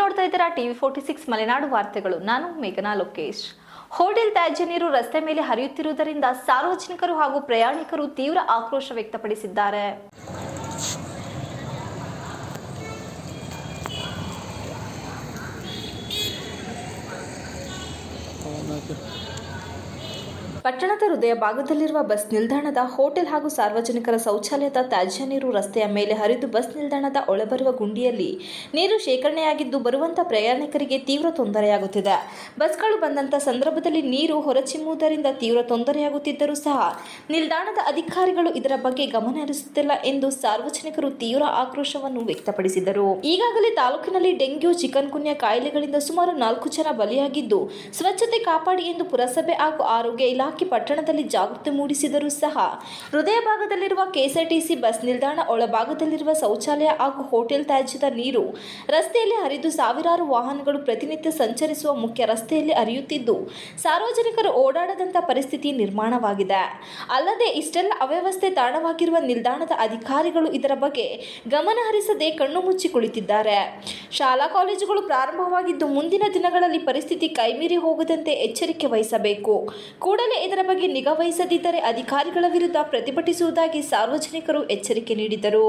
ನೋಡ್ತಾ ಇದ್ದೀರಾ TV forty six Malenadu ವಾರ್ತೆಗಳು. ನಾನು ಮೇಘನಾ ಲೋಕೇಶ್. ಹೋಟೆಲ್ ತ್ಯಾಜ್ಯ ನೀರು ರಸ್ತೆ ಮೇಲೆ ಹರಿಯುತ್ತಿರುವುದರಿಂದ ಸಾರ್ವಜನಿಕರು ಹಾಗೂ ಪ್ರಯಾಣಿಕರು ತೀವ್ರ ಆಕ್ರೋಶ ವ್ಯಕ್ತಪಡಿಸಿದ್ದಾರೆ. ಪಟ್ಟಣದ ಹೃದಯ ಭಾಗದಲ್ಲಿರುವ ಬಸ್ ನಿಲ್ದಾಣದ ಹೋಟೆಲ್ ಹಾಗೂ ಸಾರ್ವಜನಿಕರ ಶೌಚಾಲಯದ ತ್ಯಾಜ್ಯ ನೀರು ರಸ್ತೆಯ ಮೇಲೆ ಹರಿದು ಬಸ್ ನಿಲ್ದಾಣದ ಒಳಬರುವ ಗುಂಡಿಯಲ್ಲಿ ನೀರು ಶೇಖರಣೆಯಾಗಿದ್ದು ಬರುವಂತ ಪ್ರಯಾಣಿಕರಿಗೆ ತೀವ್ರ ತೊಂದರೆಯಾಗುತ್ತಿದೆ. ಬಸ್ಗಳು ಬಂದಂತ ಸಂದರ್ಭದಲ್ಲಿ ನೀರು ಹೊರಚಿಮ್ಮುವುದರಿಂದ ತೀವ್ರ ತೊಂದರೆಯಾಗುತ್ತಿದ್ದರೂ ಸಹ ನಿಲ್ದಾಣದ ಅಧಿಕಾರಿಗಳು ಇದರ ಬಗ್ಗೆ ಗಮನ ಹರಿಸುತ್ತಿಲ್ಲ ಎಂದು ಸಾರ್ವಜನಿಕರು ತೀವ್ರ ಆಕ್ರೋಶವನ್ನು ವ್ಯಕ್ತಪಡಿಸಿದರು. ಈಗಾಗಲೇ ತಾಲೂಕಿನಲ್ಲಿ ಡೆಂಗ್ಯೂ ಚಿಕನ್ ಕುನ್ಯ ಕಾಯಿಲೆಗಳಿಂದ ಸುಮಾರು ನಾಲ್ಕು ಜನ ಬಲಿಯಾಗಿದ್ದು, ಸ್ವಚ್ಛತೆ ಕಾಪಾಡಿ ಎಂದು ಪುರಸಭೆ ಹಾಗೂ ಆರೋಗ್ಯ ಇಲಾಖೆ ಪಟ್ಟಣದಲ್ಲಿ ಜಾಗೃತಿ ಮೂಡಿಸಿದರೂ ಸಹ ಹೃದಯ ಭಾಗದಲ್ಲಿರುವ ಕೆಎಸ್ಆರ್ಟಿಸಿ ಬಸ್ ನಿಲ್ದಾಣ ಒಳಭಾಗದಲ್ಲಿರುವ ಶೌಚಾಲಯ ಹಾಗೂ ಹೋಟೆಲ್ ತ್ಯಾಜ್ಯದ ನೀರು ರಸ್ತೆಯಲ್ಲಿ ಹರಿದು ಸಾವಿರಾರು ವಾಹನಗಳು ಪ್ರತಿನಿತ್ಯ ಸಂಚರಿಸುವ ಮುಖ್ಯ ರಸ್ತೆಯಲ್ಲಿ ಹರಿಯುತ್ತಿದ್ದು, ಸಾರ್ವಜನಿಕರು ಓಡಾಡದಂತ ಪರಿಸ್ಥಿತಿ ನಿರ್ಮಾಣವಾಗಿದೆ. ಅಲ್ಲದೆ ಇಷ್ಟೆಲ್ಲ ಅವ್ಯವಸ್ಥೆ ತಾಣವಾಗಿರುವ ನಿಲ್ದಾಣದ ಅಧಿಕಾರಿಗಳು ಇದರ ಬಗ್ಗೆ ಗಮನ ಹರಿಸದೆ ಕಣ್ಣು ಮುಚ್ಚಿ ಕುಳಿತಿದ್ದಾರೆ. ಶಾಲಾ ಕಾಲೇಜುಗಳು ಪ್ರಾರಂಭವಾಗಿದ್ದು ಮುಂದಿನ ದಿನಗಳಲ್ಲಿ ಪರಿಸ್ಥಿತಿ ಕೈಮೀರಿ ಹೋಗದಂತೆ ಎಚ್ಚರಿಕೆ ವಹಿಸಬೇಕು. ಕೂಡಲೇ ಇದರ ಬಗ್ಗೆ ನಿಗಾ ವಹಿಸದಿದ್ದರೆ ಅಧಿಕಾರಿಗಳ ವಿರುದ್ಧ ಪ್ರತಿಭಟಿಸುವುದಾಗಿ ಸಾರ್ವಜನಿಕರು ಎಚ್ಚರಿಕೆ ನೀಡಿದರು.